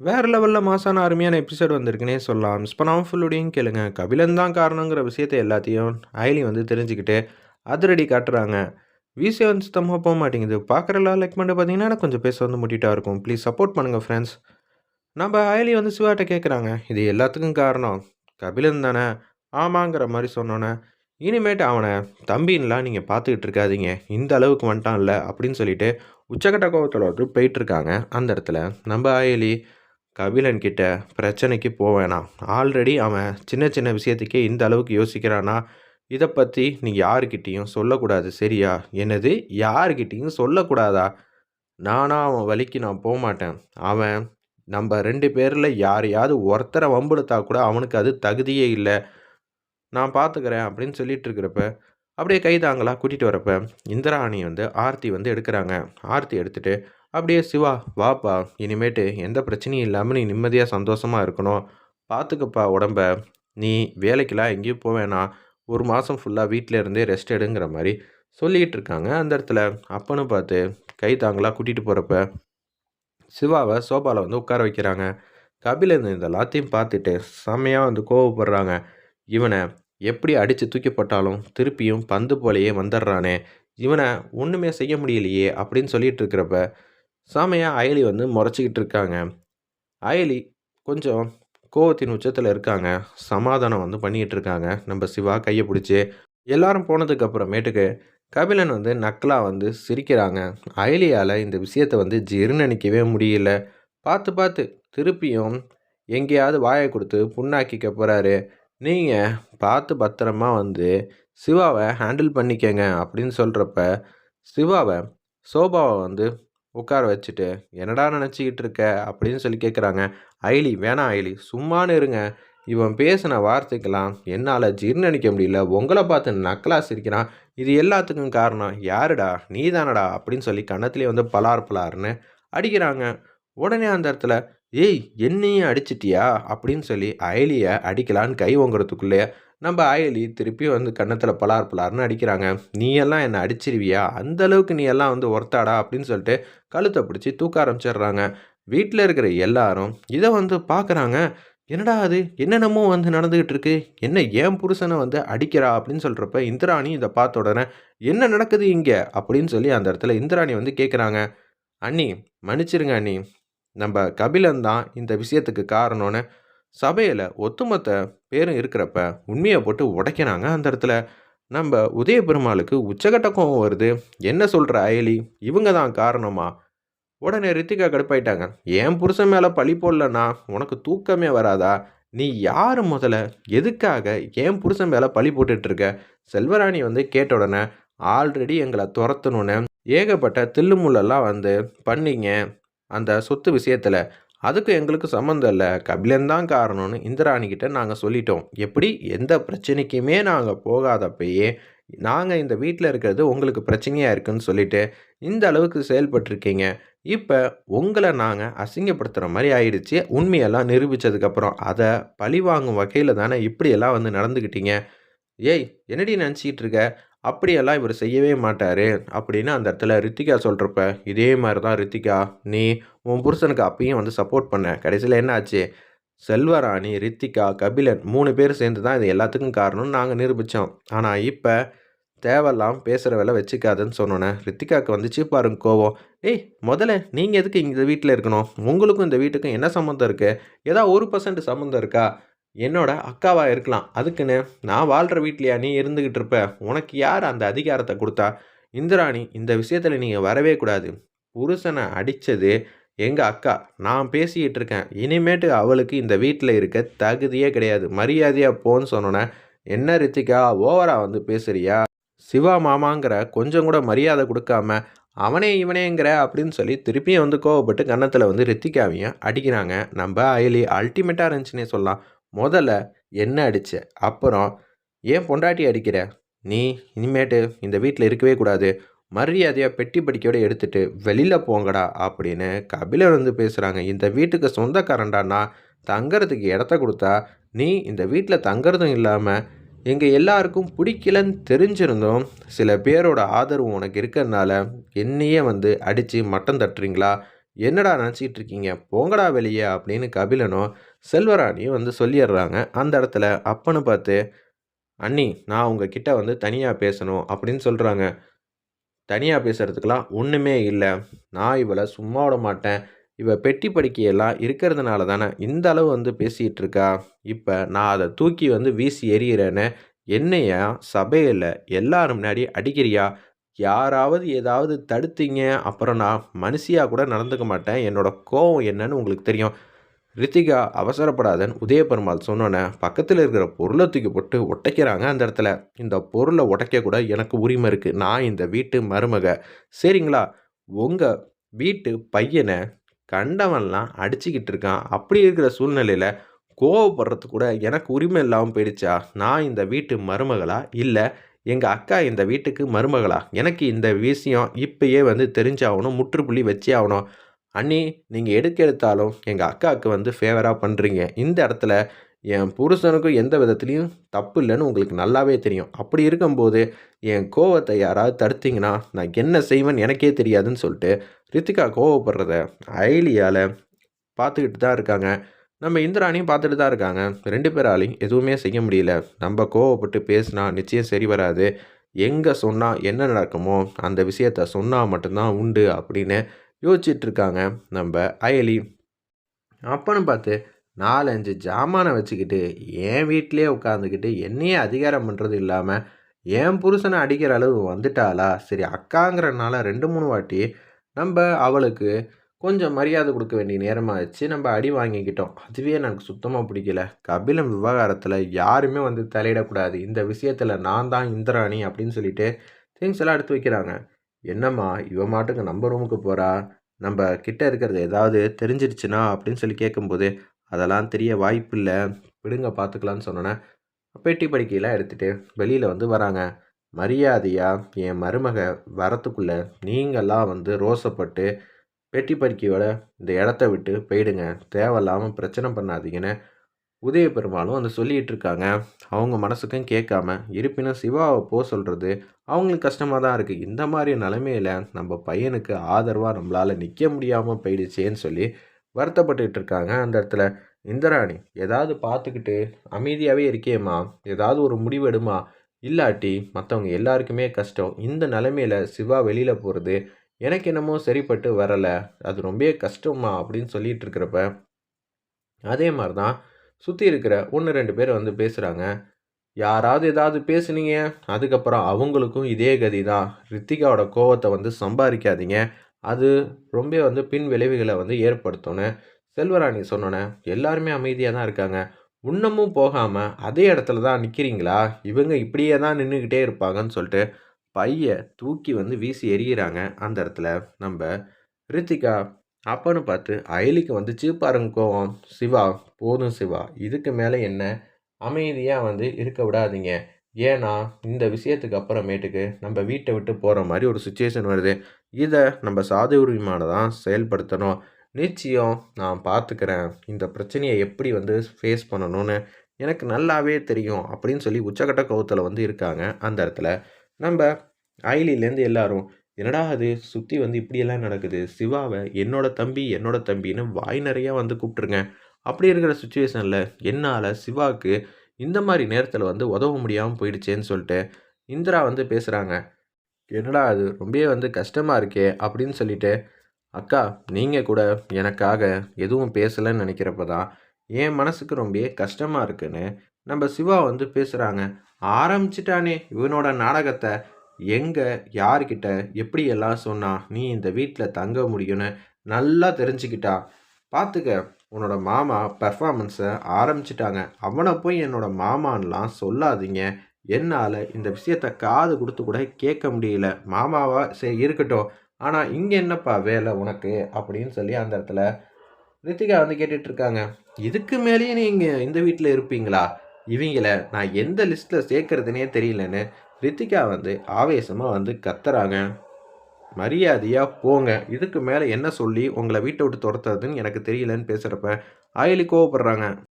வேறு லெவலில் மாசான அருமையான எபிசோட் வந்திருக்குன்னே சொல்லலாம். மிஸ் பண்ணாமல் ஃபுல்லுடையும் கேளுங்க. கபிலன் தான் காரணங்கிற விஷயத்தை எல்லாத்தையும் ஐலி வந்து தெரிஞ்சுக்கிட்டு அதிரடி காட்டுறாங்க. விசி வந்து சுத்தமாக போக மாட்டேங்குது. பார்க்குறலாம் லைக் பண்ணிட்டு பார்த்தீங்கன்னா எனக்கு கொஞ்சம் பேச வந்து முட்டிட்டா இருக்கும். ப்ளீஸ் சப்போர்ட் பண்ணுங்கள் ஃப்ரெண்ட்ஸ் நம்ம ஐலி வந்து சிவாட்ட கேட்குறாங்க இது எல்லாத்துக்கும் காரணம். கபிலன் தானே? ஆமாங்கிற மாதிரி சொன்னோன்னே இனிமேட்டு அவனை தம்பின்லாம் நீங்கள் பார்த்துக்கிட்டு இருக்காதீங்க. இந்த அளவுக்கு வந்துட்டான்ல அப்படின்னு சொல்லிட்டு உச்சக்கட்ட கோபத்தில் வந்து போயிட்டுருக்காங்க அந்த இடத்துல நம்ம அயலி கபிலன் கிட்ட பிரச்சனைக்கு போவேணாம் ஆல்ரெடி அவன் சின்ன சின்ன விஷயத்துக்கே இந்த அளவுக்கு யோசிக்கிறானா? இதை பற்றி நீ யாருக்கிட்டேயும் சொல்லக்கூடாது சரியா? என்னது? யாருக்கிட்டேயும் சொல்லக்கூடாதா? நானாக அவன் வழிக்கு நான் போக மாட்டேன். அவன் நம்ம ரெண்டு பேரில் யாரையாவது ஒருத்தரை வம்புழுத்தா கூட அவனுக்கு அது தகுதியே இல்லை. நான் பார்த்துக்கிறேன் அப்படின்னு சொல்லிட்டு இருக்கிறப்ப அப்படியே கைதாங்களா கூட்டிகிட்டு வரப்ப இந்திராணி வந்து ஆர்த்தி வந்து எடுக்கிறாங்க. ஆர்த்தி எடுத்துகிட்டு அப்படியே சிவா வாப்பா இனிமேட்டு எந்த பிரச்சனையும் இல்லாமல் நீ நிம்மதியாக சந்தோஷமாக இருக்கணும். பார்த்துக்கப்பா உடம்ப. நீ வேலைக்கெல்லாம் எங்கேயும் போவேணா ஒரு மாதம் ஃபுல்லாக வீட்டில் இருந்தே ரெஸ்ட் எடுங்கிற மாதிரி சொல்லிகிட்டு இருக்காங்க. அந்த இடத்துல அப்பன்னு பார்த்து கை தாங்களாக கூட்டிகிட்டு போகிறப்ப சிவாவை சோபாவில் வந்து உட்கார வைக்கிறாங்க. கபிலன் இந்த எல்லாத்தையும் பார்த்துட்டு செம்மையாக வந்து கோவப்படுறாங்க. இவனை எப்படி அடித்து தூக்கிப்பட்டாலும் திருப்பியும் பந்து போலேயே வந்துடுறானே. இவனை ஒன்றுமே செய்ய முடியலையே அப்படின்னு சொல்லிட்டு இருக்கிறப்ப சாமையாக அயலி வந்து முறைச்சிக்கிட்டு இருக்காங்க. அயலி கொஞ்சம் கோவத்தின் உச்சத்தில் இருக்காங்க. சமாதானம் வந்து பண்ணிக்கிட்டு இருக்காங்க. நம்ம சிவா கையை பிடிச்சி எல்லாரும் போனதுக்கு அப்புறமேட்டுக்கு கபிலன் வந்து நக்கலாக வந்து சிரிக்கிறாங்க. அயலியால் இந்த விஷயத்தை வந்து ஜீர்ணிக்கவே முடியல. பார்த்து பார்த்து திருப்பியும் எங்கேயாவது வாயை கொடுத்து புண்ணாக்கிக்க போகிறாரு நீங்கள் பார்த்து பத்திரமா வந்து சிவாவை ஹேண்டில் பண்ணிக்கங்க அப்படின்னு சொல்கிறப்ப சிவாவை சோபாவை வந்து உட்கார வச்சுட்டு என்னடா நினச்சிக்கிட்டு இருக்க? அப்படின்னு சொல்லி கேட்குறாங்க ஐலி வேணாம் ஐலி சும்மானு இருங்க. இவன் பேசின வார்த்தைக்கெல்லாம் என்னால் ஜீர்ணிக்க முடியல. உங்களை பார்த்து நக்கலா சிரிக்கிறான். இது எல்லாத்துக்கும் காரணம் யாருடா? நீ தானடா அப்படின்னு சொல்லி கணத்துலேயே வந்து பலார் பலார்னு அடிக்கிறாங்க. உடனே அந்த இடத்துல ஏய் என்னையும் அடிச்சிட்டியா? அப்படின்னு சொல்லி அயலியை அடிக்கலான்னு கை ஓங்குறதுக்குள்ளேயே நம்ம அயலி திருப்பி வந்து கன்னத்தில் பலார் பலார்னு அடிக்கிறாங்க. நீ எல்லாம் என்னை அடிச்சிருவியா? அந்த அளவுக்கு நீ எல்லாம் வந்து ஒர்த்தாடா? அப்படின்னு சொல்லிட்டு கழுத்தை பிடிச்சி தூக்க ஆரம்பிச்சிடுறாங்க. வீட்டில் இருக்கிற எல்லாரும் இதை வந்து பார்க்குறாங்க என்னடா அது? என்னென்னமோ வந்து நடந்துக்கிட்டு இருக்கு. என்ன ஏன் புருஷனை வந்து அடிக்கிறா? அப்படின்னு சொல்கிறப்ப இந்திராணி இதை பார்த்த உடனே என்ன நடக்குது இங்கே? அப்படின்னு சொல்லி அந்த இடத்துல இந்திராணி வந்து கேட்குறாங்க அண்ணி மன்னிச்சிருங்க அண்ணி. நம்ம கபிலன் தான் இந்த விஷயத்துக்கு காரணம்னு சபையில் ஒத்துமொத்த பேரும் இருக்கிறப்ப உண்மையை போட்டு உடைக்கிறாங்க அந்த இடத்துல. நம்ம உதய பெருமாளுக்கு உச்சகட்ட கோவம் வருது. என்ன சொல்கிற அயலி? இவங்க தான் காரணமா? உடனே ரித்திகா கடுப்பாயிட்டாங்க. என் புருஷன் மேலே பழி போடலன்னா உனக்கு தூக்கமே வராதா? நீ யார் முதல்ல? எதுக்காக என் புருஷன் மேலே பழி போட்டுட்ருக்க செல்வராணி வந்து கேட்ட உடனே ஆல்ரெடி எங்களை துரத்தணுன்னு ஏகப்பட்ட தில்லுமுள்ளெல்லாம் வந்து பண்ணிங்க. அந்த சொத்து விஷயத்தில் அதுக்கு எங்களுக்கு சம்மந்தம் இல்லை. கபிலன் தான் காரணம்னு இந்திராணிக்கிட்ட நாங்கள் சொல்லிட்டோம். எப்படி? எந்த பிரச்சனைக்குமே நாங்கள் போகாதப்பயே நாங்கள் இந்த வீட்டில் இருக்கிறது உங்களுக்கு பிரச்சனையாக இருக்குன்னு சொல்லிட்டு இந்த அளவுக்கு செயல்பட்டுருக்கீங்க. இப்போ உங்களை நாங்கள் அசிங்கப்படுத்துகிற மாதிரி ஆயிடுச்சு. உண்மையெல்லாம் நிரூபித்ததுக்கப்புறம் அதை பழி வாங்கும் வகையில் தானே இப்படியெல்லாம் வந்து நடந்துக்கிட்டீங்க ஏய் என்னடி நினச்சிக்கிட்டு இருக்க? அப்படியெல்லாம் இவர் செய்யவே மாட்டார். அப்படின்னு அந்த இடத்துல ரித்திகா சொல்கிறப்ப இதே மாதிரி தான் ரித்திகா நீ உன் புருஷனுக்கு அப்பயும் வந்து சப்போர்ட் பண்ண. கடைசியில் என்ன ஆச்சு? செல்வராணி ரித்திகா கபிலன் மூணு பேர் சேர்ந்து தான் இது எல்லாத்துக்கும் காரணம்னு நாங்கள் நிரூபித்தோம் ஆனால் இப்போ தேவையெல்லாம் பேசுகிற வேலை வச்சுக்காதுன்னு சொன்னோன்னே ரித்திகாவுக்கு வந்துச்சு பாருங்க கோவம். ஏய் முதல்ல நீங்கள் எதுக்கு இந்த வீட்டில் இருக்கணும்? உங்களுக்கும் இந்த வீட்டுக்கும் என்ன சம்மந்தம் இருக்குது ஏதாவது ஒரு பர்சன்ட் சம்மந்தம் இருக்கா? என்னோட அக்காவாக இருக்கலாம். அதுக்குன்னு நான் வாழ்கிற வீட்லையா? நீ இருந்துக்கிட்டு இருப்ப. உனக்கு யார் அந்த அதிகாரத்தை கொடுத்தா? இந்திராணி இந்த விஷயத்தில் நீங்கள் வரவே கூடாது. புருஷனை அடித்தது எங்கள் அக்கா. நான் பேசிக்கிட்டு இருக்கேன். இனிமேட்டு அவளுக்கு இந்த வீட்டில் இருக்க தகுதியே கிடையாது. மரியாதையாக போன்னு சொன்னோன்னே என்ன ரித்திகா ஓவரா வந்து பேசுறியா? சிவா மாமாங்கிற கொஞ்சம் கூட மரியாதை கொடுக்காம அவனே இவனேங்கிற அப்படின்னு சொல்லி திருப்பியும் வந்து கோவப்பட்டு கன்னத்தில் வந்து ரித்திகாவையும் அடிக்கிறாங்க. நம்ம அயலி அல்டிமேட்டாக இருந்துச்சுன்னே சொல்லலாம். முதல்ல என்ன அடிச்ச? அப்புறம் ஏன் பொண்டாட்டி அடிக்கிற? நீ இனிமேட்டு இந்த வீட்டில் இருக்கவே கூடாது. மரியாதையாக பெட்டி படிக்கையோடு எடுத்துட்டு வெளியில் போங்கடா அப்படின்னு கபிலர் வந்து பேசுகிறாங்க இந்த வீட்டுக்கு சொந்தக்காரண்டானா தங்கறதுக்கு இடத்த கொடுத்தா நீ இந்த வீட்டில் தங்கறதும் இல்லாமல் எங்கள் எல்லாருக்கும் பிடிக்கலன்னு தெரிஞ்சிருந்தோம் சில பேரோட ஆதரவு உனக்கு இருக்கிறதுனால என்னையே வந்து அடித்து மட்டம் தட்டுறீங்களா? என்னடா நினச்சிக்கிட்டு இருக்கீங்க? போங்கடா வெளியே அப்படின்னு கபிலனும் செல்வராணியும் வந்து சொல்லிடுறாங்க அந்த இடத்துல அப்பன்னு பார்த்து அண்ணி நான் உங்ககிட்ட வந்து தனியாக பேசணும் அப்படின்னு சொல்கிறாங்க தனியாக பேசுகிறதுக்கெலாம் ஒன்றுமே இல்லை. நான் இவளை சும்மா விட மாட்டேன். இவள் பெட்டி படிக்கையெல்லாம் இருக்கிறதுனால தானே இந்த அளவு வந்து பேசிகிட்டு இருக்கா? இப்போ நான் அதை தூக்கி வந்து வீசி எறிகிறேன்னு என்னைய சபையில் எல்லாரும் முன்னாடி அடிக்கிறியா? யாராவது ஏதாவது தடுத்தீங்க? அப்புறம் நான் மனுஷியாக கூட நடந்துக்க மாட்டேன். என்னோட கோவம் என்னன்னு உங்களுக்கு தெரியும். ரித்திகா அவசரப்படாதன்னு உதயபெருமாள் சொன்னோன்னே பக்கத்தில் இருக்கிற பொருளை தூக்கி போட்டு உடைக்கிறாங்க அந்த இடத்துல. இந்த பொருளை உடைக்க கூட எனக்கு உரிமை இருக்குது நான் இந்த வீட்டு மருமக. சரிங்களா? உங்கள் வீட்டு பையனை கண்டவன்லாம் அடிச்சுக்கிட்டு இருக்கான். அப்படி இருக்கிற சூழ்நிலையில் கோவப்படுறது கூட எனக்கு உரிமை இல்லாமல் போயிடுச்சா? நான் இந்த வீட்டு மருமகளா? இல்லை எங்கள் அக்கா இந்த வீட்டுக்கு மருமகளா? எனக்கு இந்த விஷயம் இப்பயே வந்து தெரிஞ்சாகணும் முற்றுப்புள்ளி வச்சே ஆகணும். அண்ணி நீங்கள் எடுக்க எடுத்தாலும் எங்கள் அக்காவுக்கு வந்து ஃபேவராக பண்ணுறீங்க இந்த இடத்துல என் புருஷனுக்கும் எந்த விதத்துலேயும் தப்பு இல்லைன்னு உங்களுக்கு நல்லாவே தெரியும். அப்படி இருக்கும்போது என் கோவத்தை யாராவது தடுத்தீங்கன்னா நான் என்ன செய்வேன்னு எனக்கே தெரியாதுன்னு சொல்லிட்டு ரித்திகா கோவப்படுறத ஐலியால் பார்த்துக்கிட்டு தான் இருக்காங்க. நம்ம இந்திராணியும் பார்த்துட்டு தான் இருக்காங்க. ரெண்டு பேராலையும் எதுவுமே செய்ய முடியல. நம்ம கோவப்பட்டு பேசினா நிச்சயம் சரி வராது. எங்கே சொன்னால் என்ன நடக்குமோ அந்த விஷயத்த சொன்னால் மட்டும்தான் உண்டு அப்படின்னு யோசிச்சிட்ருக்காங்க நம்ம அயலி. அப்போன்னு பார்த்து நாலஞ்சு ஜாமானை வச்சுக்கிட்டு என் வீட்டிலே உட்காந்துக்கிட்டு என்னையே அதிகாரம் பண்ணுறது இல்லாமல் என் புருஷனை அடிக்கிற அளவு வந்துட்டாளா? சரி அக்காங்கிறனால ரெண்டு மூணு வாட்டி நம்ம அவளுக்கு கொஞ்சம் மரியாதை கொடுக்க வேண்டிய நேரமாக வச்சு நம்ம அடி வாங்கிக்கிட்டோம். அதுவே எனக்கு சுத்தமாக பிடிக்கல. கபிலம் விவகாரத்தில் யாருமே வந்து தலையிடக்கூடாது. இந்த விஷயத்தில் நான் தான் இந்திராணி அப்படின்னு சொல்லிட்டு திங்ஸ் எல்லாம் எடுத்து வைக்கிறாங்க. என்னம்மா இவ மாட்டுக்கு நம்ம ரூமுக்கு போகிறா நம்ம கிட்ட இருக்கிறது ஏதாவது தெரிஞ்சிருச்சுனா அப்படின்னு சொல்லி கேட்கும்போது அதெல்லாம் தெரிய வாய்ப்பு இல்லை விடுங்க பார்த்துக்கலான்னு சொன்னோன்னே பெட்டி படிக்கையெல்லாம் எடுத்துகிட்டு வெளியில் வந்து வராங்க. மரியாதையாக என் மருமக வரத்துக்குள்ளே நீங்கள்லாம் வந்து ரோசப்பட்டு பெட்டி படிக்கையோட இந்த இடத்த விட்டு போயிடுங்க. தேவையில்லாமல் பிரச்சனை பண்ணாதீங்கன்னு உதய பெருமாளும் வந்து சொல்லிகிட்டு இருக்காங்க அவங்க மனசுக்கும் கேட்காம இருப்பினும் சிவாவை போக சொல்கிறது அவங்களுக்கு கஷ்டமாக தான் இருக்குது இந்த மாதிரி நிலமையில நம்ம பையனுக்கு ஆதரவாக நம்மளால் நிற்க முடியாமல் போயிடுச்சேன்னு சொல்லி வருத்தப்பட்டுக்கிட்டு இருக்காங்க அந்த இடத்துல இந்திராணி ஏதாவது பார்த்துக்கிட்டு அமைதியாகவே இருக்கேம்மா ஏதாவது ஒரு முடிவு எடுமா? இல்லாட்டி மற்றவங்க எல்லாருக்குமே கஷ்டம். இந்த நிலமையில் சிவா வெளியில் போகிறது எனக்கு என்னமோ சரிப்பட்டு வரலை. அது ரொம்ப கஷ்டமா அப்படின்னு சொல்லிகிட்டு இருக்கிறப்ப அதே மாதிரி தான் சுற்றி இருக்கிற ஒன்று ரெண்டு பேர் வந்து பேசுகிறாங்க யாராவது ஏதாவது பேசுனீங்க அதுக்கப்புறம் அவங்களுக்கும் இதே கதி தான் ரித்திகாவோட கோவத்தை வந்து சம்பாதிக்காதீங்க அது ரொம்ப வந்து பின் விளைவுகளை வந்து ஏற்படுத்தோன்னு செல்வராணி சொன்னோன்னே எல்லாருமே அமைதியாக தான் இருக்காங்க. இன்னமும் போகாமல் அதே இடத்துல தான் நிற்கிறீங்களா இவங்க இப்படியே தான் நின்றுக்கிட்டே இருப்பாங்கன்னு சொல்லிட்டு பைய தூக்கி வந்து வீசி எறிகிறாங்க அந்த இடத்துல. நம்ம ரித்திகா அப்போன்னு பார்த்து அயலிக்கு வந்துச்சு பாருங்க கோவம். சிவா போதும் சிவா இதுக்கு மேலே என்ன? அமைதியாக வந்து இருக்க விடாதீங்க. ஏன்னா இந்த விஷயத்துக்கு அப்புறமேட்டுக்கு நம்ம வீட்டை விட்டு போகிற மாதிரி ஒரு சுச்சுவேஷன் வருது. இதை நம்ம சாதுரியமான தான் செயல்படுத்தணும். நிச்சயம் நான் பார்த்துக்கிறேன் இந்த பிரச்சனையை எப்படி வந்து ஃபேஸ் பண்ணணும்னு எனக்கு நல்லாவே தெரியும் அப்படின்னு சொல்லி உச்சக்கட்ட கோவத்தில் வந்து இருக்காங்க அந்த இடத்துல. நம்ம அயலிலேருந்து எல்லாரும் என்னடா அது? சுற்றி வந்து இப்படியெல்லாம் நடக்குது. சிவாவை என்னோட தம்பி என்னோட தம்பின்னு வாய் நிறையா வந்து கூப்பிட்ருங்க அப்படி இருக்கிற சுச்சுவேஷனில் என்னால் சிவாவுக்கு இந்த மாதிரி நேரத்தில் வந்து உதவ முடியாமல் போயிடுச்சேன்னு சொல்லிட்டு இந்திரா வந்து பேசுகிறாங்க என்னடா அது? ரொம்பவே வந்து கஷ்டமாக இருக்கே அப்படின்னு சொல்லிட்டு அக்கா நீங்கள் கூட எனக்காக எதுவும் பேசலைன்னு நினைக்கிறப்ப தான் என் மனசுக்கு ரொம்ப கஷ்டமாக இருக்குன்னு நம்ம சிவா வந்து பேசுகிறாங்க ஆரம்பிச்சிட்டானே இவனோட நாடகத்தை எங்கே யார்கிட்ட எப்படியெல்லாம் சொன்னா நீ இந்த வீட்டில் தங்க முடியும்னு நல்லா தெரிஞ்சுக்கிட்டா? பார்த்துக்க உன்னோட மாமா பர்ஃபாமன்ஸை ஆரம்பிச்சிட்டாங்க. அவனை போய் என்னோட மாமான்லாம் சொல்லாதீங்க. என்னால் இந்த விஷயத்த காது கொடுத்து கூட கேட்க முடியல. மாமாவா சரி இருக்கட்டும். ஆனால் இங்கே என்னப்பா வேலை உனக்கு? அப்படின்னு சொல்லி அந்த இடத்துல ரித்திகா வந்து கேட்டுட்ருக்காங்க இதுக்கு மேலேயே நீங்கள் இந்த வீட்டில் இருப்பீங்களா? இவங்கள நான் எந்த லிஸ்ட்டில் சேர்க்குறதுனே தெரியலன்னு ரித்திகா வந்து ஆவேசமாக வந்து கத்துறாங்க. மரியாதையாக போங்க. இதுக்கு மேலே என்ன சொல்லி உங்களை வீட்டை விட்டு துரத்துறதுன்னு எனக்கு தெரியலன்னு பேசுகிறப்ப ஆயிலி கோவப்படுறாங்க.